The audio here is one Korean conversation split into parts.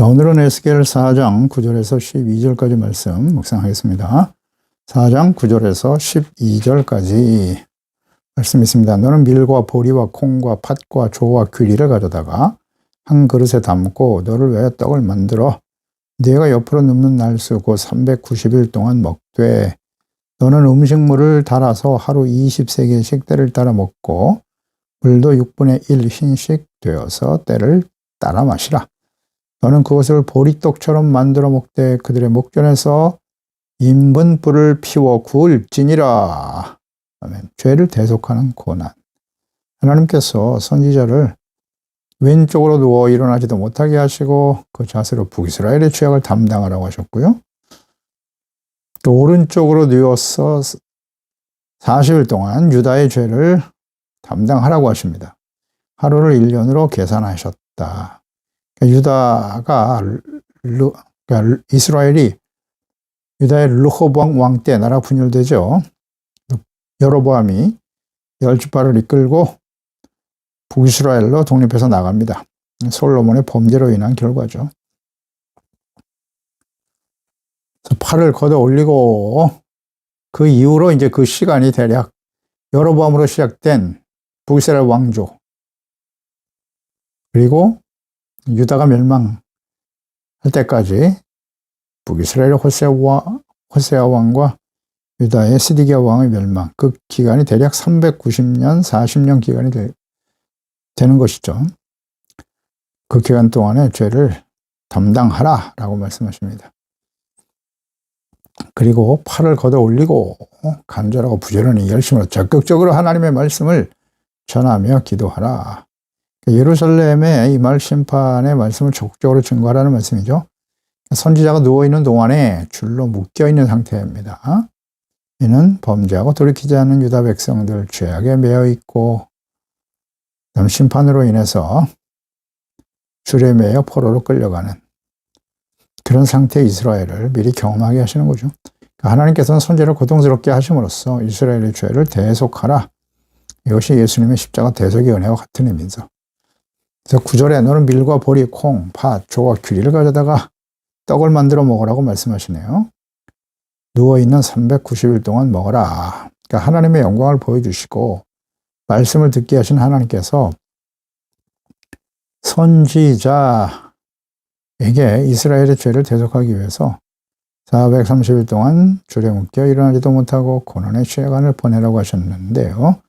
자, 오늘은 에스겔 4장 9절에서 12절까지 말씀 묵상하겠습니다. 4장 9절에서 12절까지 말씀 있습니다. 너는 밀과 보리와 콩과 팥과 조와 귀리를 가져다가 한 그릇에 담고 너를 위하여 떡을 만들어 네가 옆으로 눕는 날수 곧 390일 동안 먹되 너는 음식물을 달아서 하루 20세개씩 때를 따라 먹고 물도 6분의 1 흰씩 되어서 때를 따라 마시라. 너는 그것을 보리떡처럼 만들어 먹되 그들의 목전에서 인분 불을 피워 구울지니라. 아멘. 죄를 대속하는 고난. 하나님께서 선지자를 왼쪽으로 누워 일어나지도 못하게 하시고 그 자세로 북이스라엘의 죄악을 담당하라고 하셨고요. 또 오른쪽으로 누워서 40일 동안 유다의 죄를 담당하라고 하십니다. 하루를 1년으로 계산하셨다. 유다가 르, 그러니까 이스라엘이 유다의 르호방 왕때 나라 분열되죠. 여로보암이 열 주파를 이끌고 북이스라엘로 독립해서 나갑니다. 솔로몬의 범죄로 인한 결과죠. 팔을 걷어 올리고 그 이후로 이제 그 시간이 대략 여로보암으로 시작된 북이스라엘 왕조 그리고 유다가 멸망할 때까지 북이스라엘 호세와 호세아 왕과 유다의 스디기아 왕의 멸망 그 기간이 대략 390년 40년 기간이 되, 되는 것이죠. 그 기간 동안에 죄를 담당하라 라고 말씀하십니다. 그리고 팔을 걷어 올리고 간절하고 부지런히 열심으로 적극적으로 하나님의 말씀을 전하며 기도하라. 예루살렘의 이 말 심판의 말씀을 적극적으로 증거하라는 말씀이죠. 선지자가 누워있는 동안에 줄로 묶여있는 상태입니다. 이는 범죄하고 돌이키지 않는 유다 백성들 죄악에 매여 있고 심판으로 인해서 줄에 매여 포로로 끌려가는 그런 상태의 이스라엘을 미리 경험하게 하시는 거죠. 그러니까 하나님께서는 선제를 고통스럽게 하심으로써 이스라엘의 죄를 대속하라. 이것이 예수님의 십자가 대속의 은혜와 같은 의미죠. 그래서 구절에 너는 밀과 보리, 콩, 팥, 조와 귀리를 가져다가 떡을 만들어 먹으라고 말씀하시네요. 누워있는 390일 동안 먹어라. 그러니까 하나님의 영광을 보여주시고 말씀을 듣게 하신 하나님께서 선지자에게 이스라엘의 죄를 대속하기 위해서 430일 동안 줄에 묶여 일어나지도 못하고 고난의 시간을 보내라고 하셨는데요.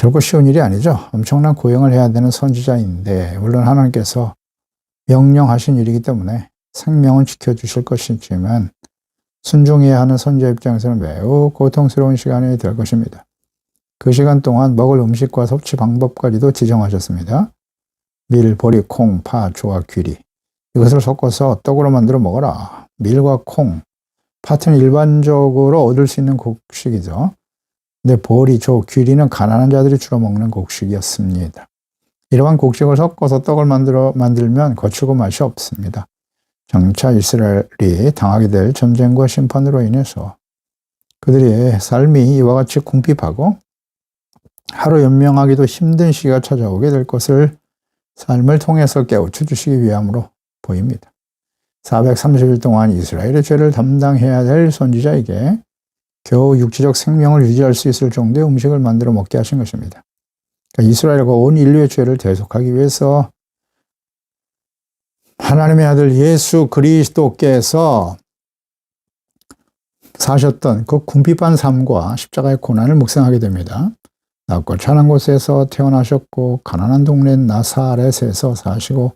결코 쉬운 일이 아니죠. 엄청난 고행을 해야 되는 선지자인데 물론 하나님께서 명령하신 일이기 때문에 생명은 지켜주실 것이지만 순종해야 하는 선지자 입장에서는 매우 고통스러운 시간이 될 것입니다. 그 시간 동안 먹을 음식과 섭취 방법까지도 지정하셨습니다. 밀, 보리, 콩, 파, 조와 귀리 이것을 섞어서 떡으로 만들어 먹어라. 밀과 콩, 팥은 일반적으로 얻을 수 있는 곡식이죠. 근데 보리, 조, 귀리는 가난한 자들이 주로 먹는 곡식이었습니다. 이러한 곡식을 섞어서 떡을 만들어 만들면 거칠고 맛이 없습니다. 장차 이스라엘이 당하게 될 전쟁과 심판으로 인해서 그들의 삶이 이와 같이 궁핍하고 하루 연명하기도 힘든 시기가 찾아오게 될 것을 삶을 통해서 깨우쳐 주시기 위함으로 보입니다. 430일 동안 이스라엘의 죄를 담당해야 될 선지자에게 겨우 육체적 생명을 유지할 수 있을 정도의 음식을 만들어 먹게 하신 것입니다. 그러니까 이스라엘과 온 인류의 죄를 대속하기 위해서 하나님의 아들 예수 그리스도께서 사셨던 그 궁핍한 삶과 십자가의 고난을 묵상하게 됩니다. 낮고 찬한 곳에서 태어나셨고 가난한 동네 나사렛에서 사시고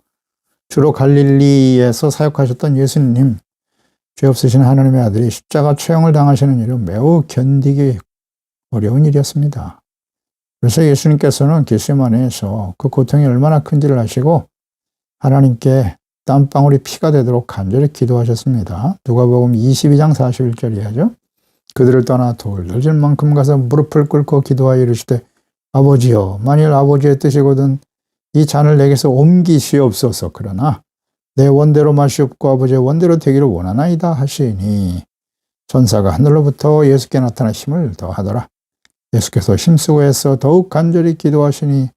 주로 갈릴리에서 사역하셨던 예수님 죄 없으신 하나님의 아들이 십자가 처형을 당하시는 일은 매우 견디기 어려운 일이었습니다. 그래서 예수님께서는 게세마네에서 그 고통이 얼마나 큰지를 아시고 하나님께 땀방울이 피가 되도록 간절히 기도하셨습니다. 누가복음 22장 41절 이하죠. 그들을 떠나 돌들 질 만큼 가서 무릎을 꿇고 기도하여 이르시되 아버지여 만일 아버지의 뜻이거든 이 잔을 내게서 옮기시옵소서 그러나 내 원대로 마시옵고 아버지의 원대로 되기를 원하나이다 하시니 전사가 하늘로부터 예수께 나타나 힘을 더하더라. 예수께서 힘쓰고 해서 더욱 간절히 기도하시니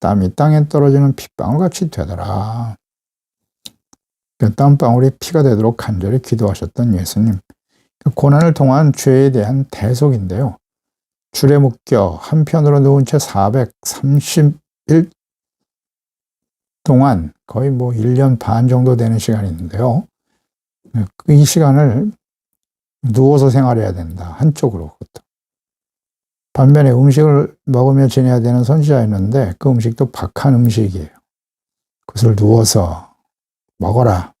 땀이 땅에 떨어지는 핏방울같이 되더라. 그 땀방울이 피가 되도록 간절히 기도하셨던 예수님. 그 고난을 통한 죄에 대한 대속인데요. 줄에 묶여 한편으로 누운 채 431 동안 거의 뭐 1년 반 정도 되는 시간이 있는데요. 이 시간을 누워서 생활해야 된다. 한쪽으로. 반면에 음식을 먹으며 지내야 되는 선지자였는데 그 음식도 박한 음식이에요. 그것을 누워서 먹어라.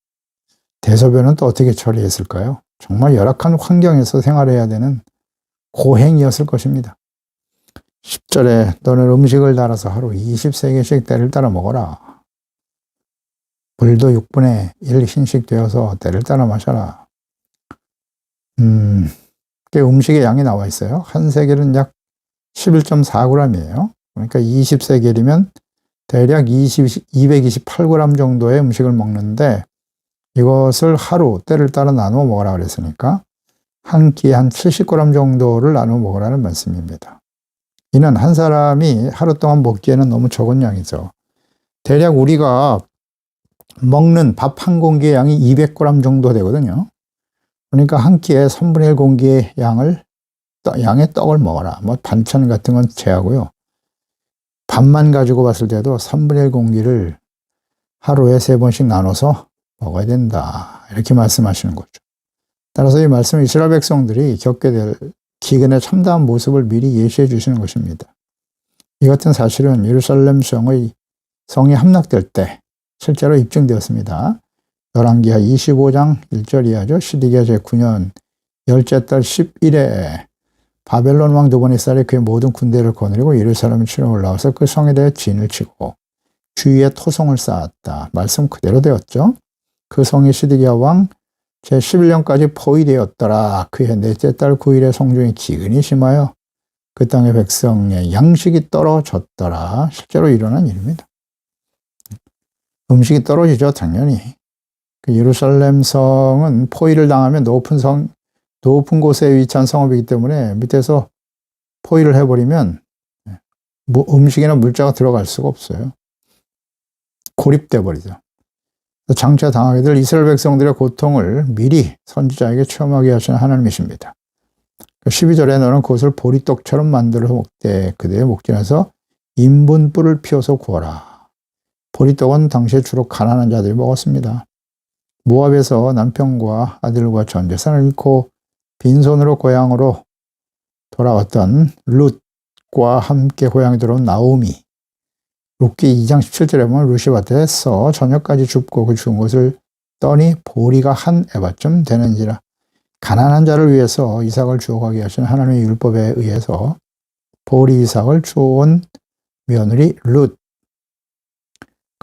대소변은 또 어떻게 처리했을까요? 정말 열악한 환경에서 생활해야 되는 고행이었을 것입니다. 10절에 너는 음식을 달아서 하루 20세개씩 때를 따라 먹어라. 물도 6분의 1 흰식 되어서 때를 따라 마셔라. 음, 음식의 양이 나와 있어요. 한 세겔은 약 11.4g이에요. 그러니까 20세겔이면 대략 20, 228g 정도의 음식을 먹는데 이것을 하루 때를 따라 나누어 먹으라 그랬으니까 한 끼에 한 70g 정도를 나누어 먹으라는 말씀입니다. 이는 한 사람이 하루 동안 먹기에는 너무 적은 양이죠. 대략 우리가 먹는 밥 한 공기의 양이 200g 정도 되거든요. 그러니까 한 끼에 3분의 1 공기의 양을 양의 떡을 먹어라. 뭐 반찬 같은 건 제하고요. 밥만 가지고 봤을 때도 3분의 1 공기를 하루에 세 번씩 나눠서 먹어야 된다. 이렇게 말씀하시는 거죠. 따라서 이 말씀은 이스라엘 백성들이 겪게 될 기근의 참다한 모습을 미리 예시해 주시는 것입니다. 이 같은 사실은 예루살렘 성의 성이 함락될 때 실제로 입증되었습니다. 열왕기하 25장 1절 이하죠. 시디기야 제9년 열째 달 10일에 바벨론 왕 드보니살이 그의 모든 군대를 거느리고 예루살렘을 치러 올라와서 그 성에 대해 진을 치고 주위에 토성을 쌓았다. 말씀 그대로 되었죠. 그 성이 시드기야 왕 제11년까지 포위되었더라. 그해 넷째 달 9일에 성중에 기근이 심하여 그 땅의 백성의 양식이 떨어졌더라. 실제로 일어난 일입니다. 음식이 떨어지죠, 당연히. 그 예루살렘 성은 포위를 당하면 높은 성, 높은 곳에 위치한 성읍이기 때문에 밑에서 포위를 해버리면 뭐 음식이나 물자가 들어갈 수가 없어요. 고립돼 버리죠. 장차 당하게 될 이스라엘 백성들의 고통을 미리 선지자에게 체험하게 하시는 하나님이십니다. 12절에 너는 그것을 보리떡처럼 만들어 먹되 그대의 목전에서 인분뿔을 피워서 구워라. 보리떡은 당시에 주로 가난한 자들이 먹었습니다. 모압에서 남편과 아들과 전 재산을 잃고 빈손으로 고향으로 돌아왔던 룻과 함께 고향에 들어온 나오미. 룻기 2장 17절에 보면 룻이 밭에서 저녁까지 줍고 그 죽은 것을 떠니 보리가 한 에바쯤 되는지라. 가난한 자를 위해서 이삭을 주어가게 하신 하나님의 율법에 의해서 보리 이삭을 주어온 며느리 룻.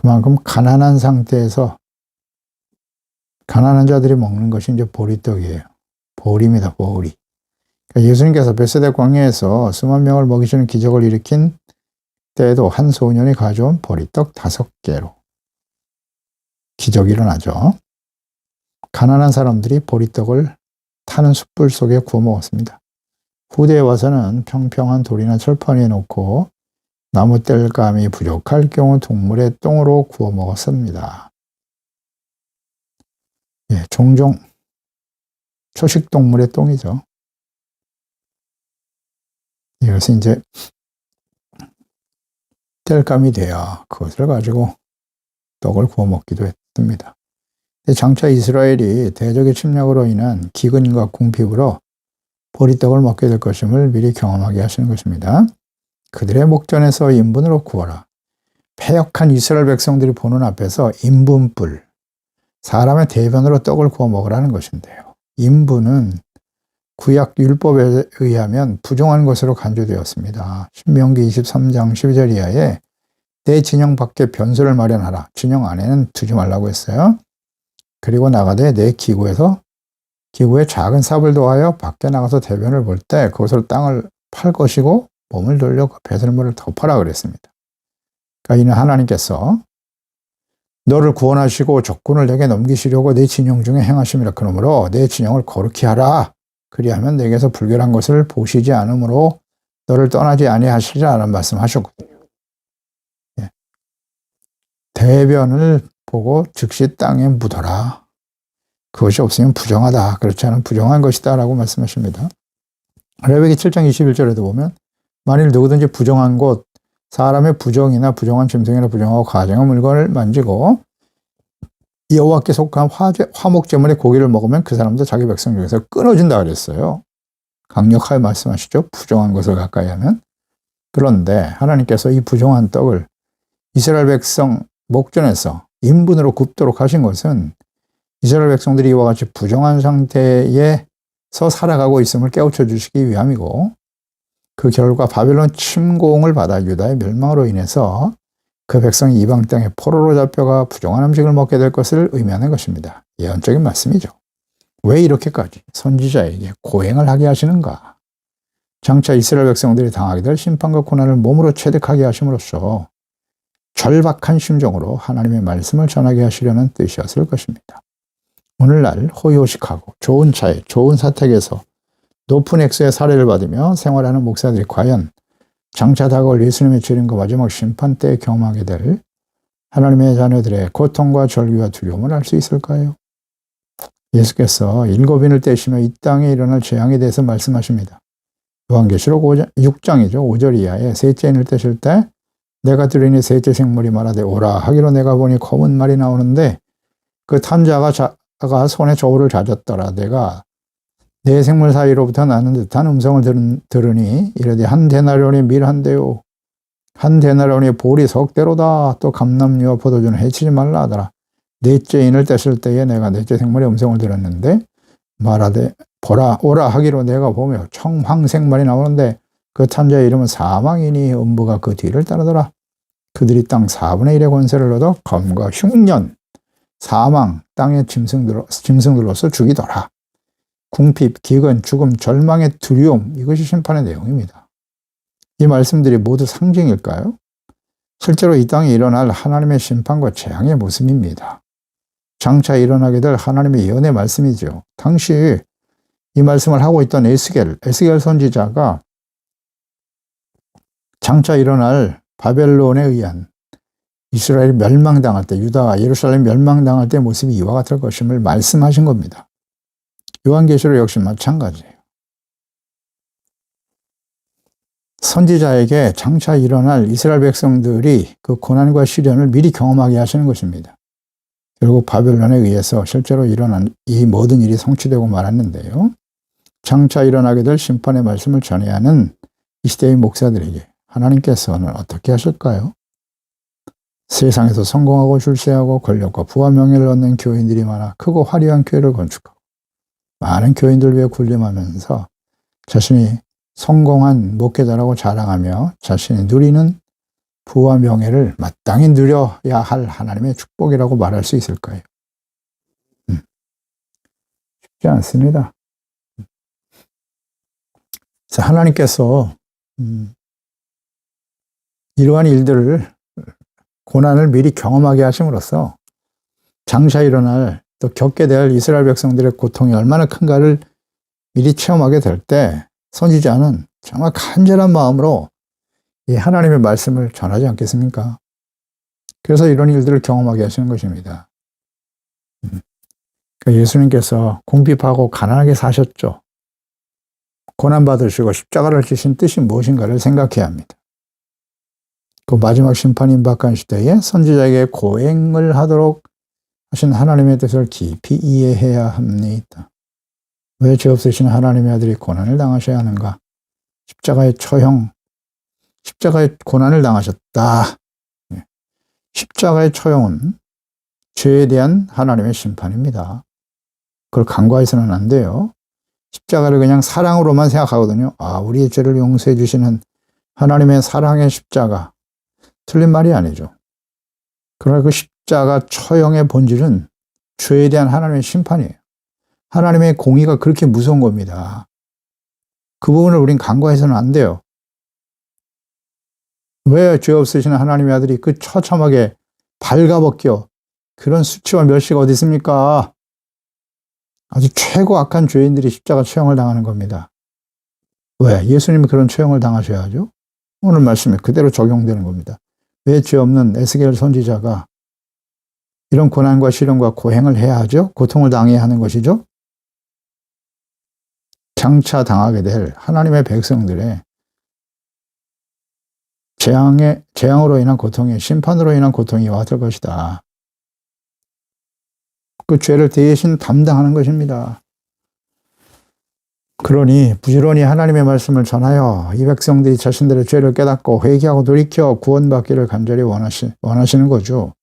그만큼 가난한 상태에서 가난한 자들이 먹는 것이 이제 보리떡이에요. 보리입니다, 보리. 그러니까 예수님께서 베스데 광야에서 수만 명을 먹이시는 기적을 일으킨 때에도 한 소년이 가져온 보리떡 다섯 개로 기적이 일어나죠. 가난한 사람들이 보리떡을 타는 숯불 속에 구워 먹었습니다. 후대에 와서는 평평한 돌이나 철판에 놓고 나무 뗄감이 부족할 경우 동물의 똥으로 구워 먹었습니다. 예, 종종 초식 동물의 똥이죠. 이것은 이제 뗄감이 되어 그것을 가지고 떡을 구워 먹기도 했습니다. 장차 이스라엘이 대적의 침략으로 인한 기근과 궁핍으로 보리떡을 먹게 될 것임을 미리 경험하게 하시는 것입니다. 그들의 목전에서 인분으로 구워라. 패역한 이스라엘 백성들이 보는 앞에서 인분불, 사람의 대변으로 떡을 구워 먹으라는 것인데요. 인부는 구약 율법에 의하면 부정한 것으로 간주되었습니다. 신명기 23장 12절 이하에 내 진영 밖에 변소를 마련하라. 진영 안에는 두지 말라고 했어요. 그리고 나가되 내 기구에서 기구에 작은 삽을 도하여 밖에 나가서 대변을 볼 때 그것을 땅을 팔 것이고 몸을 돌려 그 배설물을 덮어라 그랬습니다. 그러니까 이는 하나님께서 너를 구원하시고 적군을 내게 넘기시려고 내 진영 중에 행하심이라 그러므로 내 진영을 거룩히 하라. 그리하면 내게서 불결한 것을 보시지 않으므로 너를 떠나지 아니하시리라는 말씀하셨거든요. 예. 대변을 보고 즉시 땅에 묻어라. 그것이 없으면 부정하다. 그렇지 않으면 부정한 것이다. 라고 말씀하십니다. 레위기 7장 21절에도 보면 만일 누구든지 부정한 곳, 사람의 부정이나 부정한 짐승이나 부정하고 가정의 물건을 만지고 여호와께 속한 화제, 화목제물의 고기를 먹으면 그 사람도 자기 백성 중에서 끊어진다 그랬어요. 강력하게 말씀하시죠. 부정한 것을 가까이 하면. 그런데 하나님께서 이 부정한 떡을 이스라엘 백성 목전에서 인분으로 굽도록 하신 것은 이스라엘 백성들이 이와 같이 부정한 상태에서 살아가고 있음을 깨우쳐 주시기 위함이고 그 결과 바벨론 침공을 받아 유다의 멸망으로 인해서 그 백성이 이방 땅에 포로로 잡혀가 부정한 음식을 먹게 될 것을 의미하는 것입니다. 예언적인 말씀이죠. 왜 이렇게까지 선지자에게 고행을 하게 하시는가? 장차 이스라엘 백성들이 당하게 될 심판과 고난을 몸으로 체득하게 하심으로써 절박한 심정으로 하나님의 말씀을 전하게 하시려는 뜻이었을 것입니다. 오늘날 호의호식하고 좋은 차에 좋은 사택에서 높은 액수의 사례를 받으며 생활하는 목사들이 과연 장차 다가올 예수님의 재림과 마지막 심판 때에 경험하게 될 하나님의 자녀들의 고통과 절규와 두려움을 알 수 있을까요? 예수께서 일곱인을 떼시며 이 땅에 일어날 재앙에 대해서 말씀하십니다. 요한계시록 6장이죠. 5절 이하에 셋째 인을 떼실 때 내가 들으니 셋째 생물이 말하되 오라 하기로 내가 보니 검은 말이 나오는데 그 탄자가 자가 손에 저울을 자졌더라. 내가 내 생물 사이로부터 나는 듯한 음성을 들은, 들으니 이르되 한 데나리온이 밀한 대요. 한 데나리온이 볼이 석 대로다. 또 감남류와 포도주는 해치지 말라 하더라. 넷째 인을 뗐을 때에 내가 넷째 생물의 음성을 들었는데 말하되 보라 오라 하기로 내가 보며 청황생말이 나오는데 그 탄자의 이름은 사망이니 음부가 그 뒤를 따르더라. 그들이 땅 4분의 1의 권세를 얻어 검과 흉년 사망 땅의 짐승들, 짐승들로서 죽이더라 궁핍, 기근, 죽음, 절망의 두려움, 이것이 심판의 내용입니다. 이 말씀들이 모두 상징일까요? 실제로 이 땅에 일어날 하나님의 심판과 재앙의 모습입니다. 장차 일어나게 될 하나님의 예언의 말씀이죠. 당시 이 말씀을 하고 있던 에스겔, 에스겔 선지자가 장차 일어날 바벨론에 의한 이스라엘이 멸망당할 때, 유다와 예루살렘 멸망당할 때 모습이 이와 같을 것임을 말씀하신 겁니다. 요한계시록 역시 마찬가지예요. 선지자에게 장차 일어날 이스라엘 백성들이 그 고난과 시련을 미리 경험하게 하시는 것입니다. 결국 바벨론에 의해서 실제로 일어난 이 모든 일이 성취되고 말았는데요. 장차 일어나게 될 심판의 말씀을 전해야 하는 이 시대의 목사들에게 하나님께서는 어떻게 하실까요? 세상에서 성공하고 출세하고 권력과 부와 명예를 얻는 교인들이 많아 크고 화려한 교회를 건축하고 많은 교인들 위해 군림하면서 자신이 성공한 목회자라고 자랑하며 자신이 누리는 부와 명예를 마땅히 누려야 할 하나님의 축복이라고 말할 수 있을까요? 음. 쉽지 않습니다. 그래서 하나님께서 음, 이러한 일들을 고난을 미리 경험하게 하심으로써 장차 일어날 또 겪게 될 이스라엘 백성들의 고통이 얼마나 큰가를 미리 체험하게 될 때 선지자는 정말 간절한 마음으로 이 하나님의 말씀을 전하지 않겠습니까? 그래서 이런 일들을 경험하게 하시는 것입니다. 음. 그러니까 예수님께서 궁핍하고 가난하게 사셨죠. 고난받으시고 십자가를 지신 뜻이 무엇인가를 생각해야 합니다. 그 마지막 심판 임박한 시대에 선지자에게 고행을 하도록 하신 하나님의 뜻을 깊이 이해해야 합니다. 왜 죄 없으신 하나님의 아들이 고난을 당하셔야 하는가? 십자가의 처형, 십자가의 고난을 당하셨다. 예. 십자가의 처형은 죄에 대한 하나님의 심판입니다. 그걸 간과해서는 안 돼요. 십자가를 그냥 사랑으로만 생각하거든요. 아, 우리의 죄를 용서해 주시는 하나님의 사랑의 십자가. 틀린 말이 아니죠. 그러나 그 십 자가 처형의 본질은 죄에 대한 하나님의 심판이에요. 하나님의 공의가 그렇게 무서운 겁니다. 그 부분을 우린 간과해서는 안 돼요. 왜 죄 없으신 하나님의 아들이 그 처참하게 발가벗겨 그런 수치와 멸시가 어디 있습니까? 아주 최고 악한 죄인들이 십자가 처형을 당하는 겁니다. 왜? 예수님이 그런 처형을 당하셔야죠. 오늘 말씀에 그대로 적용되는 겁니다. 왜 죄 없는 에스겔 선지자가 이런 고난과 시련과 고행을 해야 하죠. 고통을 당해야 하는 것이죠. 장차 당하게 될 하나님의 백성들의 재앙의, 재앙으로 인한 고통이, 심판으로 인한 고통이 왔을 것이다. 그 죄를 대신 담당하는 것입니다. 그러니 부지런히 하나님의 말씀을 전하여 이 백성들이 자신들의 죄를 깨닫고 회개하고 돌이켜 구원받기를 간절히 원하시, 원하시는 거죠.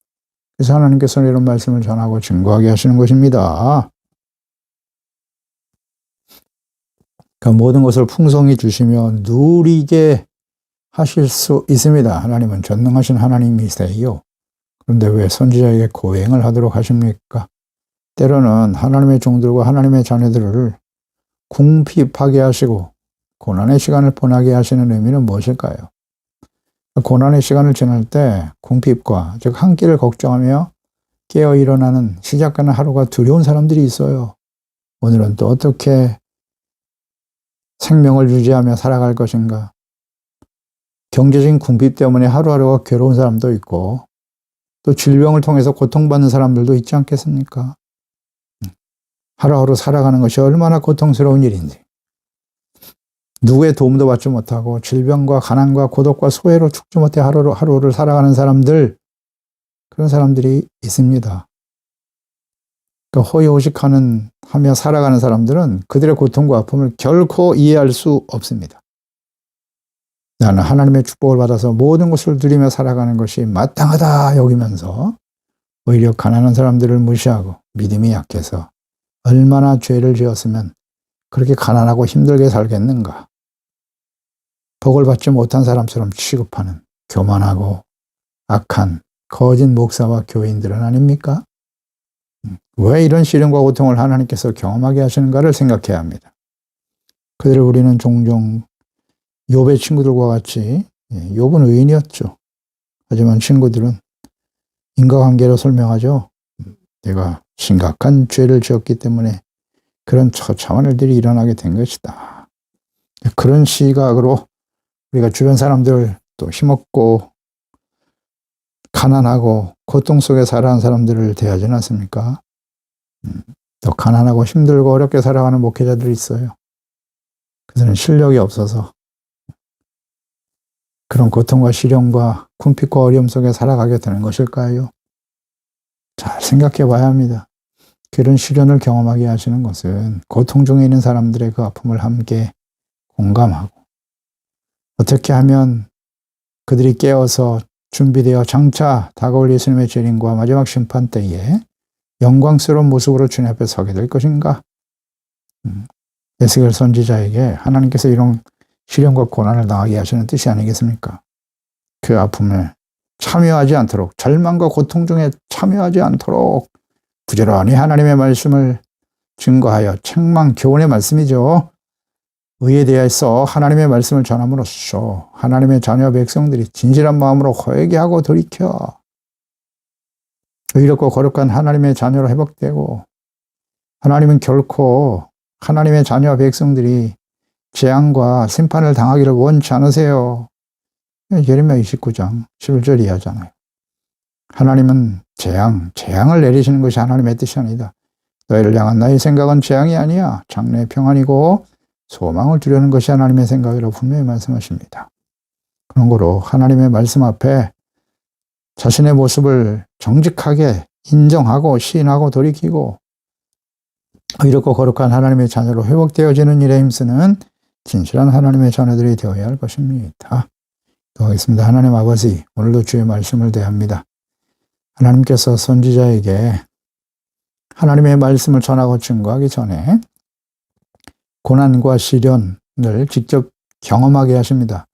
그래서 하나님께서는 이런 말씀을 전하고 증거하게 하시는 것입니다. 그러니까 모든 것을 풍성히 주시며 누리게 하실 수 있습니다. 하나님은 전능하신 하나님이세요. 그런데 왜 선지자에게 고행을 하도록 하십니까? 때로는 하나님의 종들과 하나님의 자녀들을 궁핍하게 하시고 고난의 시간을 보내게 하시는 의미는 무엇일까요? 고난의 시간을 지날 때 궁핍과 즉 한 끼를 걱정하며 깨어 일어나는 시작하는 하루가 두려운 사람들이 있어요. 오늘은 또 어떻게 생명을 유지하며 살아갈 것인가? 경제적인 궁핍 때문에 하루하루가 괴로운 사람도 있고 또 질병을 통해서 고통받는 사람들도 있지 않겠습니까? 하루하루 살아가는 것이 얼마나 고통스러운 일인지. 누구의 도움도 받지 못하고 질병과 가난과 고독과 소외로 죽지 못해 하루를, 하루를 살아가는 사람들, 그런 사람들이 있습니다. 그 호의호식하는 하며 살아가는 사람들은 그들의 고통과 아픔을 결코 이해할 수 없습니다. 나는 하나님의 축복을 받아서 모든 것을 누리며 살아가는 것이 마땅하다 여기면서 오히려 가난한 사람들을 무시하고 믿음이 약해서 얼마나 죄를 지었으면 그렇게 가난하고 힘들게 살겠는가. 복을 받지 못한 사람처럼 취급하는 교만하고 악한 거짓 목사와 교인들은 아닙니까? 왜 이런 시련과 고통을 하나님께서 경험하게 하시는가를 생각해야 합니다. 그들을 우리는 종종 욥의 친구들과 같이 예, 욥은 의인이었죠. 하지만 친구들은 인과관계로 설명하죠. 내가 심각한 죄를 지었기 때문에 그런 처참한 일들이 일어나게 된 것이다. 그런 시각으로 우리가 주변 사람들 또 힘없고 가난하고 고통 속에 살아가는 사람들을 대하지는 않습니까? 음, 또 가난하고 힘들고 어렵게 살아가는 목회자들이 있어요. 그들은 실력이 없어서 그런 고통과 시련과 궁핍과 어려움 속에 살아가게 되는 것일까요? 잘 생각해 봐야 합니다. 그런 시련을 경험하게 하시는 것은 고통 중에 있는 사람들의 그 아픔을 함께 공감하고 어떻게 하면 그들이 깨어서 준비되어 장차 다가올 예수님의 재림과 마지막 심판 때에 영광스러운 모습으로 주님 앞에 서게 될 것인가? 음, 에스겔 선지자에게 하나님께서 이런 시련과 고난을 당하게 하시는 뜻이 아니겠습니까? 그 아픔에 참여하지 않도록 절망과 고통 중에 참여하지 않도록 부지런히 하나님의 말씀을 증거하여 책망 교훈의 말씀이죠. 의에 대해서 하나님의 말씀을 전함으로써 하나님의 자녀 백성들이 진실한 마음으로 회개하고 돌이켜 의롭고 거룩한 하나님의 자녀로 회복되고 하나님은 결코 하나님의 자녀 백성들이 재앙과 심판을 당하기를 원치 않으세요. 예레미야 29장 11절 이하잖아요. 하나님은 재앙, 재앙을 내리시는 것이 하나님의 뜻이 아니다. 너희를 향한 나의 생각은 재앙이 아니야. 장래 평안이고 소망을 주려는 것이 하나님의 생각이라고 분명히 말씀하십니다. 그런 거로 하나님의 말씀 앞에 자신의 모습을 정직하게 인정하고 시인하고 돌이키고 이렇고 거룩한 하나님의 자녀로 회복되어지는 일에 힘쓰는 진실한 하나님의 자녀들이 되어야 할 것입니다. 기도하겠습니다. 하나님 아버지, 오늘도 주의 말씀을 대합니다. 하나님께서 선지자에게 하나님의 말씀을 전하고 증거하기 전에 고난과 시련을 직접 경험하게 하십니다.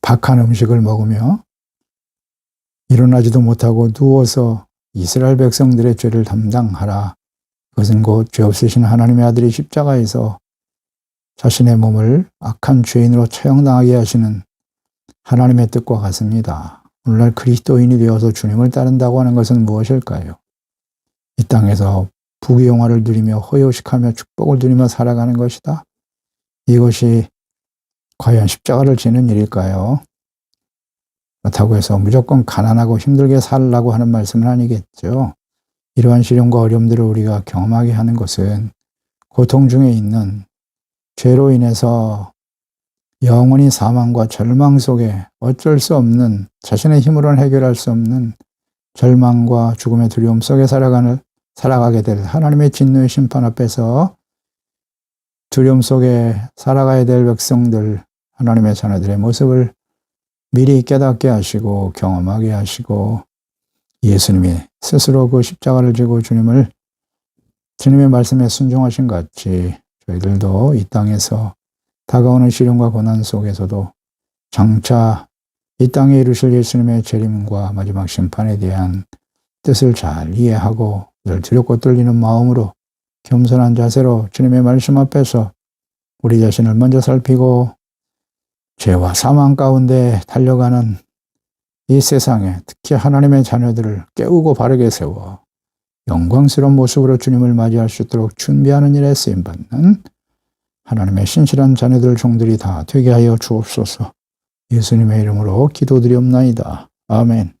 박한 음식을 먹으며 일어나지도 못하고 누워서 이스라엘 백성들의 죄를 담당하라. 그것은 곧 죄 없으신 하나님의 아들이 십자가에서 자신의 몸을 악한 죄인으로 처형당하게 하시는 하나님의 뜻과 같습니다. 오늘날 그리스도인이 되어서 주님을 따른다고 하는 것은 무엇일까요? 이 땅에서 부귀영화를 누리며 허요식하며 축복을 누리며 살아가는 것이다. 이것이 과연 십자가를 지는 일일까요? 그렇다고 해서 무조건 가난하고 힘들게 살라고 하는 말씀은 아니겠죠. 이러한 시련과 어려움들을 우리가 경험하게 하는 것은 고통 중에 있는 죄로 인해서 영원히 사망과 절망 속에 어쩔 수 없는 자신의 힘으로는 해결할 수 없는 절망과 죽음의 두려움 속에 살아가는 살아가게 될 하나님의 진노의 심판 앞에서 두려움 속에 살아가야 될 백성들 하나님의 자녀들의 모습을 미리 깨닫게 하시고 경험하게 하시고 예수님이 스스로 그 십자가를 지고 주님을 주님의 말씀에 순종하신 것 같이 저희들도 이 땅에서 다가오는 시련과 고난 속에서도 장차 이 땅에 이루실 예수님의 재림과 마지막 심판에 대한 뜻을 잘 이해하고 늘 두렵고 떨리는 마음으로 겸손한 자세로 주님의 말씀 앞에서 우리 자신을 먼저 살피고 죄와 사망 가운데 달려가는 이 세상에 특히 하나님의 자녀들을 깨우고 바르게 세워 영광스러운 모습으로 주님을 맞이할 수 있도록 준비하는 일에 쓰임받는 하나님의 신실한 자녀들 종들이 다 되게 하여 주옵소서 예수님의 이름으로 기도드리옵나이다. 아멘.